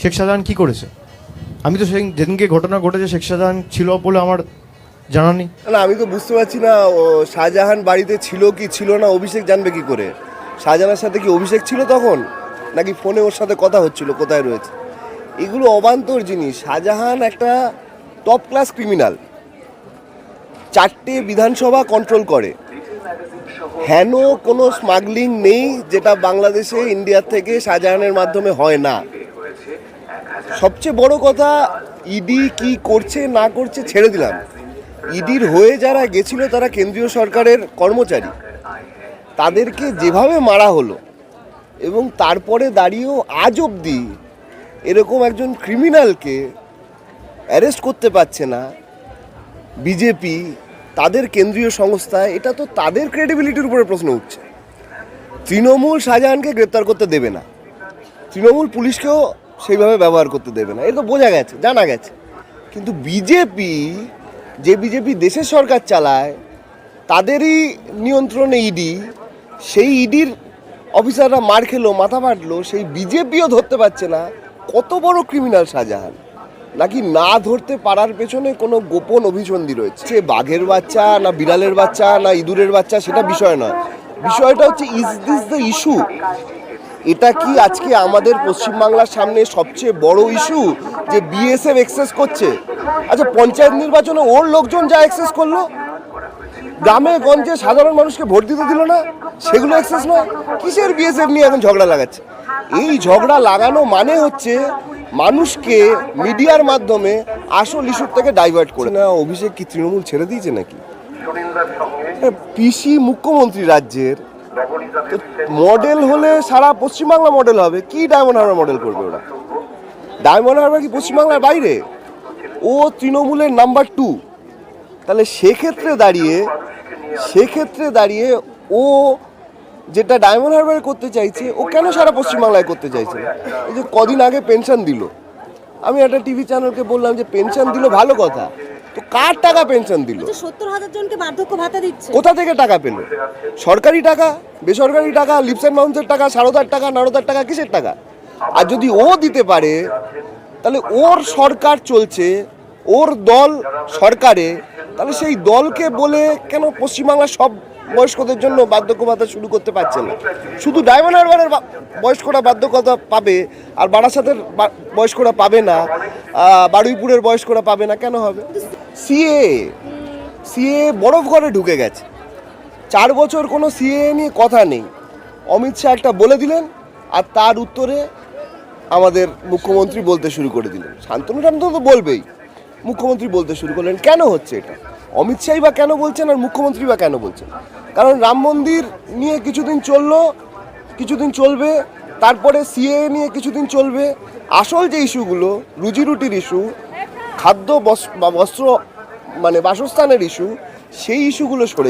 শেখ শাহজাহান কী করেছে? আমি তো সেদিন যেদিনকে ঘটনা ঘটেছে, শেখ শাহজাহান ছিল বলে আমার জানা নেই। না আমি তো বুঝতে পারছি না, ও শাহজাহান বাড়িতে ছিল কি ছিল না, অভিষেক জানবে কি করে? শাহজাহানের সাথে কি অভিষেক ছিল তখন? নাকি ফোনে ওর সাথে কথা হচ্ছিল, কোথায় রয়েছে? এগুলো অবান্তর জিনিস। শাহজাহান একটা টপ ক্লাস ক্রিমিনাল চারটে বিধানসভা কন্ট্রোল করে। হেন কোনো স্মাগলিং নেই, যেটা বাংলাদেশে ইন্ডিয়ার থেকে শাহজাহানের মাধ্যমে হয় না। সবচেয়ে বড় কথা, ইডি কি করছে, না করছে ছেড়ে দিলাম। ইডির হয়ে যারা গেছিল, তারা কেন্দ্রীয় সরকারের কর্মচারী। তাদেরকে যেভাবে মারা হলো, এবং তারপরে দাঁড়িয়েও আজ অবধি এরকম একজন ক্রিমিনালকে অ্যারেস্ট করতে পারছে না, বিজেপি, তাদের কেন্দ্রীয় সংস্থা, এটা তো তাদের ক্রেডিবিলিটির উপরে প্রশ্ন উঠছে। তৃণমূল শাহজাহানকে গ্রেপ্তার করতে দেবে না। তৃণমূল পুলিশকেও সেইভাবে ব্যবহার করতে দেবে না। এটা তো বোঝা গেছে, জানা গেছে। কিন্তু বিজেপি, যে বিজেপি দেশের সরকার চালায়, তাদেরই নিয়ন্ত্রণে ইডি, সেই ইডির অফিসাররা মার খেলো, মাথা ফাটলো, সেই বিজেপিও ধরতে পারছে না। কত বড় ক্রিমিনাল শাহজাহান। নাকি না ধরতে পারার পেছনে কোনো গোপন অভিসন্ধি রয়েছে? সে বাঘের বাচ্চা না বিড়ালের বাচ্চা না ইঁদুরের বাচ্চা, সেটা বিষয় নয়। বিষয়টা হচ্ছে ইজ দিস দ্য ইস্যু এটা কি আজকে আমাদের পশ্চিমবাংলার সামনে সবচেয়ে বড় ইস্যু যে বিএসএফ এক্সেস করছে? আচ্ছা পঞ্চায়েত নির্বাচনে ওর লোকজন যা এক্সেস করল? গ্রামে গঞ্জে সাধারণ মানুষকে ভোট দিতে দিল না? সেগুলো এক্সেস নয়? কিসের বিএসএফ নিয়ে এখন ঝগড়া লাগাচ্ছে? এই ঝগড়া লাগানো মানে হচ্ছে মানুষকে মিডিয়ার মাধ্যমে আসল ইস্যুর থেকে ডাইভার্ট করে। না অভিষেক কি তৃণমূল ছেড়ে দিয়েছে নাকি? পিসি মুখ্যমন্ত্রী রাজ্যের তো মডেল হলে সারা পশ্চিমবাংলা মডেল হবে। কি ডায়মন্ড হারবার মডেল করবে ওরা? ডায়মন্ড হারবার কি পশ্চিমবাংলার বাইরে? ও তৃণমূলের নাম্বার টু তাহলে সেক্ষেত্রে দাঁড়িয়ে সেক্ষেত্রে দাঁড়িয়ে ও যেটা ডায়মন্ড হারবারে করতে চাইছে, ও কেন সারা পশ্চিমবাংলায় করতে চাইছে? এই যে কদিন আগে পেনশন দিল। আমি একটা টিভি চ্যানেলকে বললাম যে পেনশন দিল ভালো কথা। তো কার টাকা পেনশন দিল? সত্তর হাজার জনকে বার্ধক্য ভাতা দিচ্ছে। কোথা থেকে টাকা পেল? সরকারি টাকা বেসরকারি টাকা লিপস অ্যান্ড মাউন্সের টাকা সারদার টাকা নারদার টাকা কিসের টাকা? আর যদি ও দিতে পারে তাহলে ওর সরকার চলছে ওর দল সরকারে তাহলে সেই দলকে বলে কেন পশ্চিমবাংলার সব বয়স্কদের জন্য বার্ধক্য ভাতা শুরু করতে পারছে না? শুধু ডায়মন্ড হারবারের বয়স্করা বার্ধক্যতা পাবে আর বারাসাতের বয়স্করা পাবে না বারুইপুরের বয়স্করা পাবে না কেন হবে? সিএ সিএ বরফ ঘরে ঢুকে গেছে। চার বছর কোনো সিএ নিয়ে কথা নেই। অমিত শাহ একটা বলে দিলেন আর তার উত্তরে আমাদের মুখ্যমন্ত্রী বলতে শুরু করে দিলেন। শান্তনু শান্তনু তো বলবেই, মুখ্যমন্ত্রী বলতে শুরু করলেন, কেন হচ্ছে এটা? অমিত শাহই বা কেন বলছেন আর মুখ্যমন্ত্রী বা কেন বলছেন? কারণ রাম মন্দির নিয়ে কিছুদিন চলল, কিছুদিন চলবে, তারপরে সিএ নিয়ে কিছুদিন চলবে। আসল যে ইস্যুগুলো রুজি রুটির ইস্যু খাদ্য বস্ত্র মানে বাসস্থানের ইস্যু সেই ইস্যুগুলো সরে